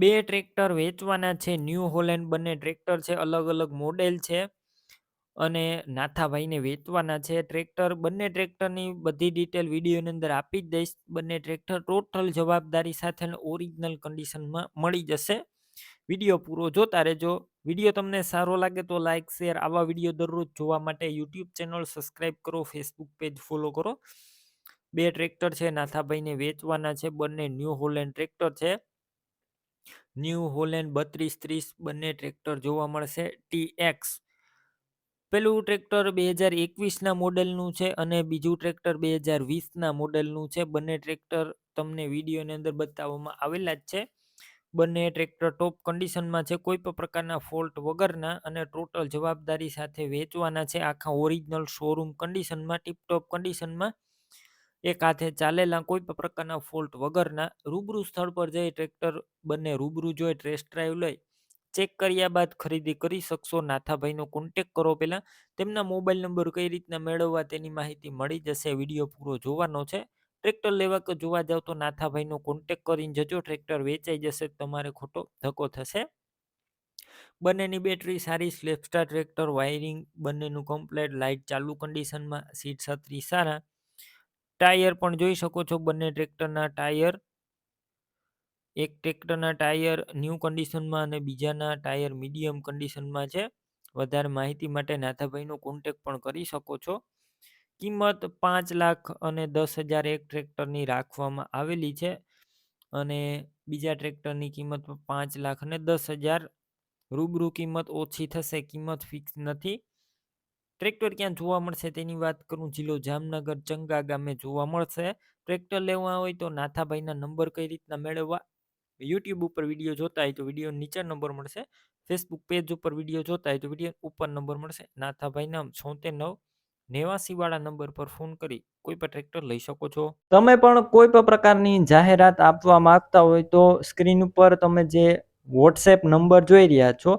બે ટ્રેક્ટર વેચવાના છે, ન્યૂ હોલેન્ડ બંને ટ્રેક્ટર છે, અલગ અલગ મોડેલ છે અને નાથાભાઈને વેચવાના છે. ટ્રેક્ટર, બંને ટ્રેક્ટરની બધી ડિટેલ વિડીયોની અંદર આપી જ દઈશ. બંને ટ્રેક્ટર ટોટલ જવાબદારી સાથે ઓરિજિનલ કન્ડિશનમાં મળી જશે. વીડિયો પૂરો જોતા રહેજો. વીડિયો તમને સારો લાગે તો લાઇક શેર આવા વીડિયો દરરોજ જોવા માટે યુટ્યુબ ચેનલ સબસ્ક્રાઈબ કરો ફેસબુક પેજ ફોલો કરો. બે ટ્રેક્ટર છે, નાથાભાઈને વેચવાના છે, બંને ન્યૂ હોલેન્ડ ટ્રેક્ટર છે. ન્યૂ હોલેન્ડ બત્રીસ ત્રીસ બંને ટ્રેક્ટર જોવા મળશે. T x. પેલું ટ્રેક્ટર બે હજાર એકવીસના મોડેલનું છે અને બીજું ટ્રેક્ટર બે હજાર વીસના મોડેલનું છે. બંને ટ્રેક્ટર તમને વિડીયોની અંદર બતાવવામાં આવેલા જ છે. બંને ટ્રેક્ટર ટોપ કન્ડિશનમાં છે. કોઈ પણ પ્રકારના ફોલ્ટ વગરના અને ટોટલ જવાબદારી સાથે વેચવાના છે. આખા ઓરિજિનલ શોરૂમ કન્ડિશનમાં, ટીપટોપ કન્ડિશનમાં એક હાથે ચાલેલા કોઈ પણ પ્રકારના ફોલ્ટ વગરના રૂબરૂ સ્થળ પર જઈ ટ્રેક્ટર બંને રૂબરૂ જોઈ ટેસ્ટ ડ્રાઈવ લઈ, ચેક કર્યા બાદ ખરીદી કરી શકશો. નાથાભાઈનો કોન્ટેક કરો પહેલાં. તેમના મોબાઈલ નંબર કઈ રીતના મેળવવા તેની માહિતી મળી જશે વીડિયો પૂરો જોવાનો છે. ટ્રેક્ટર લેવા કે જોવા જાવ તો નાથાભાઈનો કોન્ટેક કરીને જજો. ટ્રેક્ટર વેચાઈ જશે તમારે ખોટો ધક્કો થશે. બંનેની બેટરી સારી સ્લેપસ્ટાર ટ્રેક્ટર, વાયરિંગ બંનેનું કમ્પ્લેટ લાઇટ ચાલુ કન્ડિશનમાં, સીટ છત્રી સારા ટાયર પણ જોઈ શકો છો બંને ટ્રેક્ટરના ટાયર. એક ટ્રેક્ટરના ટાયર ન્યૂ કન્ડિશનમાં અને બીજાના ટાયર મીડિયમ કન્ડિશનમાં છે. વધારે માહિતી માટે નાથાભાઈનો કોન્ટેક પણ કરી શકો છો. કિંમત પાંચ લાખ અને દસ હજાર એક ટ્રેક્ટરની રાખવામાં આવેલી છે. અને બીજા ટ્રેક્ટરની કિંમત પાંચ લાખ અને દસ હજાર. રૂબરૂ કિંમત ઓછી થશે, કિંમત ફિક્સ નથી. ટ્રેક્ટર ક્યાં જોવા મળશે તેની વાત કરું? જિલ્લો જામનગર, ચંગા ગામે જોવા મળશે. ટ્રેક્ટર લેવા હોય તો નાથાભાઈના નંબર કઈ રીતના મેળવવા? યુટ્યુબ ઉપર વીડિયો જોતા હોય તો વીડિયો નીચે નંબર મળશે. ફેસબુક પેજ ઉપર વીડિયો જોતા હોય તો વીડિયો ઉપર નંબર મળશે. નાથાભાઈના છોતેર નવ નેવાસી વાળા નંબર પર ફોન કરી કોઈ પણ ટ્રેક્ટર લઈ શકો છો. તમે પણ કોઈ પણ પ્રકારની જાહેરાત આપવા માંગતા હોય તો સ્ક્રીન ઉપર તમે જે વોટ્સએપ નંબર જોઈ રહ્યા છો